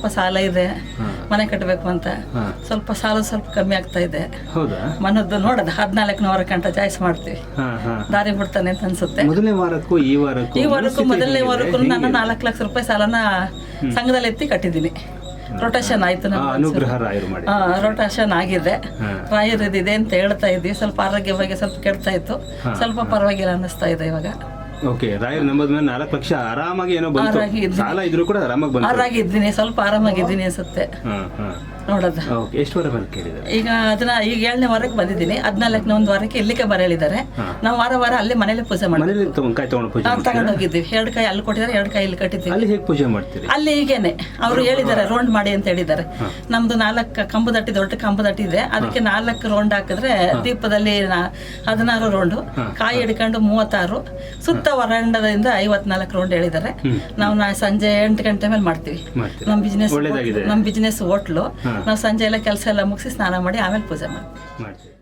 ಸ್ವಲ್ಪ ಸಾಲ ಇದೆ ಮನೆ ಕಟ್ಟಬೇಕು ಅಂತ. ಸ್ವಲ್ಪ ಸಾಲ ಸ್ವಲ್ಪ ಕಮ್ಮಿ ಆಗ್ತಾ ಇದೆ. ಮನದ್ದು ನೋಡೋದು ಹದಿನಾಲ್ಕು ನೂರ ಗಂಟ ಚಾಯ್ಸ್ ಮಾಡ್ತೀವಿ. ದಾರಿ ಬಿಡ್ತಾನೆ ಅಂತ ಅನ್ಸುತ್ತೆ. ಮೊದಲನೇ ವಾರಕ್ಕೂ ಈ ವಾರಕ್ಕೂ ಈ ವಾರಕ್ಕೂ ಮೊದಲನೇ ವಾರಕ್ಕೂ ನಾನು? ನಾಲ್ಕು ಲಕ್ಷ ರೂಪಾಯಿ ಸಾಲನ ಸಂಘದಲ್ಲಿ ಎತ್ತಿ ಕಟ್ಟಿದೀನಿ ರೊಟೇಷನ್ ಆಯ್ತು ಅನುಗ್ರಹ ರೊಟೇಷನ್ ಆಗಿದೆ. ರಾಯರ್ ರಾಯರದ್ದು ಇದೆ ಅಂತ ಹೇಳ್ತಾ ಇದ್ವಿ ಸ್ವಲ್ಪ ಆರೋಗ್ಯವಾಗಿ ಬಗ್ಗೆ ಸ್ವಲ್ಪ ಕೆಡ್ತಾ ಇತ್ತು. ಸ್ವಲ್ಪ ಪರವಾಗಿಲ್ಲ ಅನ್ನಿಸ್ತಾ ಇದೆ ಇವಾಗ. ಓಕೆ ರಾಯರ್ ನಂಬದ ಮೇಲೆ ನಾಲ್ಕು ಲಕ್ಷ ಆರಾಮಾಗಿ ಏನೋ ಬಂತು. ಇದ್ದೀನಿ. ಸಾಲ ಇದ್ರು ಕೂಡ ಆರಾಮಾಗಿ ಬಂತು. ಆರಾಗಿದ್ದೀನಿ ಸ್ವಲ್ಪ ಆರಾಮಾಗಿದ್ದೀನಿ ಅನ್ಸುತ್ತೆ. ಹಾ ಹಾ. ನೋಡೋದು ಓಕೆ ಎಷ್ಟು ವಾರ ಮೇಲೆ ಕೇಳಿದ್ದಾರೆ? ಈಗ ಅದನ್ನ ಈಗ ಏಳನೇ ವಾರಕ್ಕೆ ಬಂದಿದ್ದೀನಿ. ಹದಿನಾಲ್ಕನೇ ಒಂದು ವಾರಕ್ಕೆ ಇಲ್ಲಿಗೆ ಬರಳಿದ್ದಾರೆ ನಾವು ವಾರ ವಾರ ಅಲ್ಲೇ ಮನೇಲಿ ಪೂಜೆ ಮಾಡ್ತೀವಿ. ಮನೇಲಿ ತಗೊಂಡ್ ಕಾಯಿ ತಗೊಂಡು ಪೂಜೆ ನಾವು ಮಾಡ್ತೀರಾ? ತಗೊಂಡು ಎರಡು ಕೈ ಅಲ್ಲಿ ಕೊಟ್ಟಿದ್ದಾರೆ ಎರಡು ಕೈ ಇಲ್ಲಿ ಕಟ್ಟಿದ್ದೀವಿ. ಅಲ್ಲಿ ಹೇಗೆ ಪೂಜೆ ಮಾಡ್ತೀರಿ? ಅಲ್ಲಿ ಹೀಗೇನೆ ಅವರು ಹೇಳಿದ್ದಾರೆ ರೌಂಡ್ ಮಾಡಿ ಅಂತ ಹೇಳಿದ್ದಾರೆ. ನಮ್ದು ನಾಲ್ಕು ಕಂಬದಟ್ಟಿ ದೊಡ್ಡ ಕಂಬದಟ್ಟಿ ಇದೆ. ಅದಕ್ಕೆ ನಾಲ್ಕು ರೌಂಡ್ ಹಾಕಿದ್ರೆ ದೀಪದಲ್ಲಿ ನಾ- ಹದಿನಾರು ರೌಂಡು ಕಾಯಿ ಹಿಡ್ಕೊಂಡು ಮೂವತ್ತಾರು. ಸುತ್ತ ವರಾಂಡದಿಂದ ಐವತ್ನಾಲ್ಕು ರೌಂಡ್ ಹೇಳಿದ್ದಾರೆ. ನಾವು ನಾ ಸಂಜೆ ಎಂಟು ಗಂಟೆ ಮೇಲೆ ಮಾಡ್ತೀವಿ. ನಮ್ಮ ಬಿಸ್ನೆಸ್ ನಮ್ಮ ಬಿಸ್ನೆಸ್ ಹೋಟ್ಲು. ನಾವು ಸಂಜೆ ಎಲ್ಲ ಕೆಲಸ ಎಲ್ಲ ಮುಗಿಸಿ ಸ್ನಾನ ಮಾಡಿ ಆಮೇಲೆ ಪೂಜೆ ಮಾಡ್ತೀವಿ.